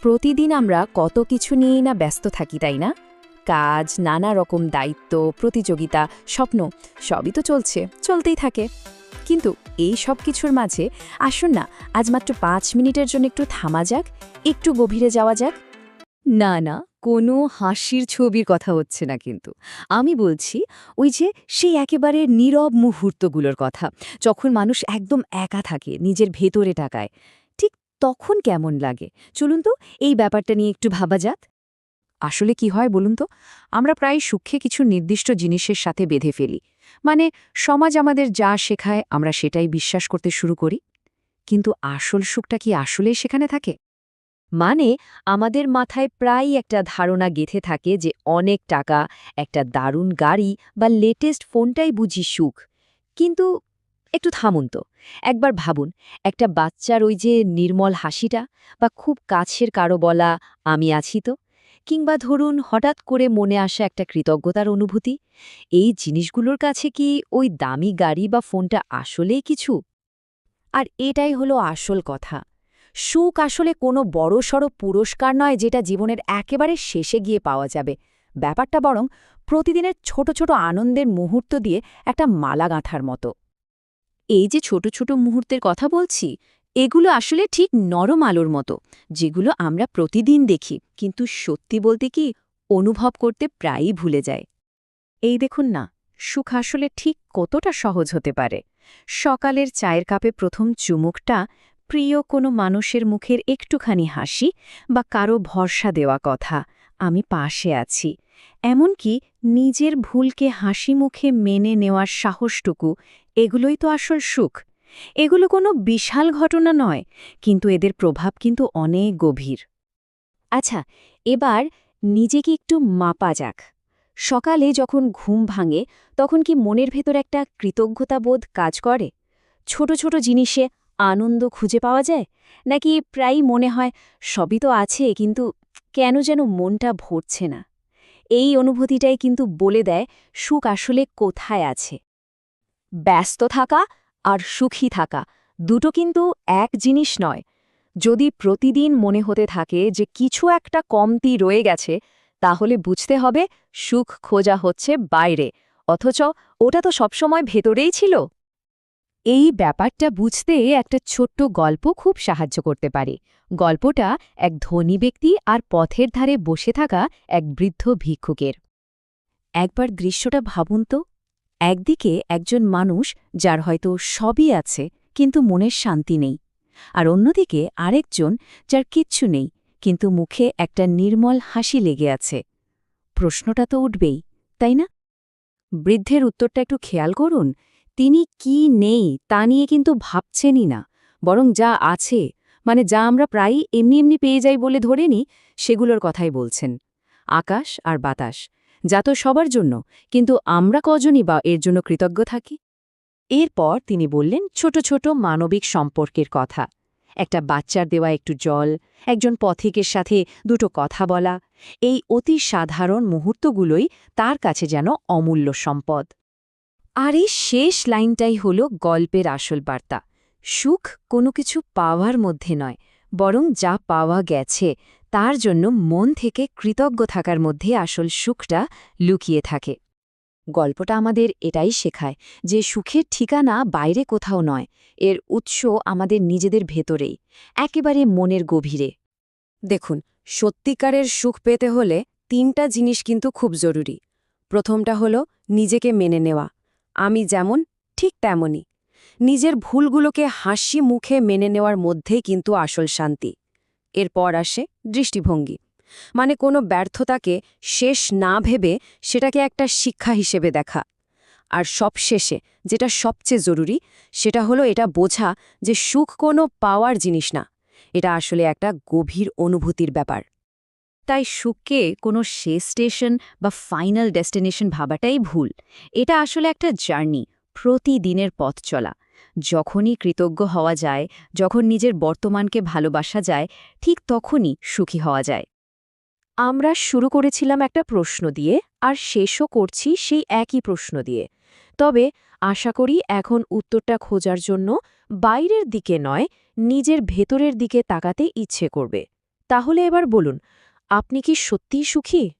প্রতিদিন আমরা কত কিছু নিয়েই না ব্যস্ত থাকি, তাই না? কাজ, নানা রকম দায়িত্ব, প্রতিযোগিতা, স্বপ্ন, সবই তো চলছে, চলতেই থাকে। কিন্তু এই সব কিছুর মাঝে আসুন না, আজ মাত্র পাঁচ মিনিটের জন্য একটু থামা যাক, একটু গভীরে যাওয়া যাক। না না, কোনো হাসির ছবির কথা হচ্ছে না কিন্তু। আমি বলছি, ওই যে সেই একেবারে নীরব মুহূর্তগুলোর কথা, যখন মানুষ একদম একা থাকে, নিজের ভেতরে টাকায়। তখন কেমন লাগে? চলুন তো, এই ব্যাপারটা নিয়ে একটু ভাবা যাক। আসলে কি হয় বলুন তো? আমরা প্রায় সুখে কিছু নির্দিষ্ট জিনিসের সাথে বেঁধে ফেলি। মানে সমাজ আমাদের যা শেখায়, আমরা সেটাই বিশ্বাস করতে শুরু করি। কিন্তু আসল সুখটা কি আসলেই সেখানে থাকে? মানে আমাদের মাথায় প্রায়ই একটা ধারণা গেথে থাকে যে অনেক টাকা, একটা দারুণ গাড়ি বা লেটেস্ট ফোনটাই বুঝি সুখ। কিন্তু একটু থামুন তো। একবার ভাবুন, একটা বাচ্চার ওই যে নির্মল হাসিটা বা খুব কাছের কারও বলা আমি আছি তো? কিংবা ধরুন হঠাৎ করে মনে আসা একটা কৃতজ্ঞতার অনুভূতি, এই জিনিসগুলোর কাছে কি ওই দামি গাড়ি বা ফোনটা আসলেই কিছু? আর এটাই হলো আসল কথা। সুখ আসলে কোনো বড়সড় পুরস্কার নয় যেটা জীবনের একেবারে শেষে গিয়ে পাওয়া যাবে। ব্যাপারটা বরং প্রতিদিনের ছোট ছোট আনন্দের মুহূর্ত দিয়ে একটা মালা গাঁথার মতো। এই যে ছোট ছোট মুহূর্তের কথা বলছি, এগুলো আসলে ঠিক নরম আলোর মতো, যেগুলো আমরা প্রতিদিন দেখি, কিন্তু সত্যি বলতে কি অনুভব করতে প্রায়ই ভুলে যায় এই দেখুন না, সুখ আসলে ঠিক কতটা সহজ হতে পারে। সকালের চায়ের কাপে প্রথম চুমুকটা প্রিয় কোনো মানুষের মুখের একটুখানি হাসি বা কারও ভরসা দেওয়া কথা, আমি পাশে আছি। এমনকি নিজের ভুলকে হাসি মুখে মেনে নেওয়ার সাহসটুকু এগুলোই তো আসল সুখ। এগুলো কোনো বিশাল ঘটনা নয়, কিন্তু এদের প্রভাব কিন্তু অনেক গভীর। আচ্ছা এবার নিজেকে একটু মাপা যাক। সকালে যখন ঘুম ভাঙে, তখন কি মনের ভেতর একটা কৃতজ্ঞতাবোধ কাজ করে? ছোট ছোট জিনিসে আনন্দ খুঁজে পাওয়া যায়? নাকি প্রায়ই মনে হয়, সবই তো আছে, কিন্তু কেন যেন মনটা ভরছে না? এই অনুভূতিটাই কিন্তু বলে দেয়, সুখ আসলে কোথায় আছে? ব্যস্ত থাকা আর সুখী থাকা, দুটো কিন্তু এক জিনিস নয়। যদি প্রতিদিন মনে হতে থাকে যে কিছু একটা কমতি রয়ে গেছে, তাহলে বুঝতে হবে সুখ খোঁজা হচ্ছে বাইরে, অথচ ওটা তো সবসময় ভেতরেই ছিল। এই ব্যাপারটা বুঝতে একটা ছোট্ট গল্প খুব সাহায্য করতে পারে। গল্পটা এক ধনী ব্যক্তি আর পথের ধারে বসে থাকা এক বৃদ্ধ ভিক্ষুকের। একবার দৃশ্যটা ভাবুন তো। একদিকে একজন মানুষ যার হয়তো সবই আছে, কিন্তু মনের শান্তি নেই, আর অন্যদিকে আরেকজন যার কিচ্ছু নেই, কিন্তু মুখে একটা নির্মল হাসি লেগে আছে। প্রশ্নটা তো উঠবেই, তাই না? বৃদ্ধের উত্তরটা একটু খেয়াল করুন, তিনি কি নেই তা নিয়ে কিন্তু ভাবছেনই না, বরং যা আছে মানে যা আমরা প্রায়ই এমনি এমনি পেয়ে যাই বলে ধরে নিই সেগুলোর কথাই বলছেন। আকাশ আর বাতাস যা তো সবার জন্য, কিন্তু আমরা কজনই বা এর জন্য কৃতজ্ঞ থাকি? এরপর তিনি বললেন, ছোট ছোট মানবিক সম্পর্কের কথা। একটা বাচ্চার দেওয়া একটু জল, একজন পথিকের সাথে দুটো কথা বলা, এই অতি সাধারণ মুহূর্তগুলোই তার কাছে যেন অমূল্য সম্পদ। আর এই শেষ লাইনটাই হল গল্পের আসল বার্তা। সুখ কোনো কিছু পাওয়ার মধ্যে নয়, বরং যা পাওয়া গেছে তার জন্য মন থেকে কৃতজ্ঞ থাকার মধ্যে আসল সুখটা লুকিয়ে থাকে। গল্পটা আমাদের এটাই শেখায় যে সুখের ঠিকানা বাইরে কোথাও নয়, এর উৎস আমাদের নিজেদের ভেতরেই, একেবারে মনের গভীরে। দেখুন, সত্যিকারের সুখ পেতে হলে তিনটা জিনিস কিন্তু খুব জরুরি। প্রথমটা হলো নিজেকে মেনে নেওয়া। আমি যেমন, ঠিক তেমনই। নিজের ভুলগুলোকে হাসি মুখে মেনে নেওয়ার মধ্যেই কিন্তু আসল শান্তি। এরপর আসে দৃষ্টিভঙ্গি। মানে কোনো ব্যর্থতাকে শেষ না ভেবে সেটাকে একটা শিক্ষা হিসেবে দেখা। আর সবশেষে যেটা সবচেয়ে জরুরি, সেটা হলো এটা বোঝা যে সুখ কোনো পাওয়ার জিনিস না। এটা আসলে একটা গভীর অনুভূতির ব্যাপার। তাই সুখকে কোনো শেষ স্টেশন বা ফাইনাল ডেস্টিনেশন ভাবাটাই ভুল। এটা আসলে একটা জার্নি, প্রতিদিনের পথ চলা। যখনই কৃতজ্ঞ হওয়া যায়, যখন নিজের বর্তমানকে ভালোবাসা যায়, ঠিক তখনই সুখী হওয়া যায়। আমরা শুরু করেছিলাম একটা প্রশ্ন দিয়ে, আর শেষও করছি সেই একই প্রশ্ন দিয়ে। তবে, আশা করি এখন উত্তরটা খোঁজার জন্য বাইরের দিকে নয়, নিজের ভেতরের দিকে তাকাতে ইচ্ছে করবে। তাহলে এবার বলুন, আপনি কি সত্যিই সুখী?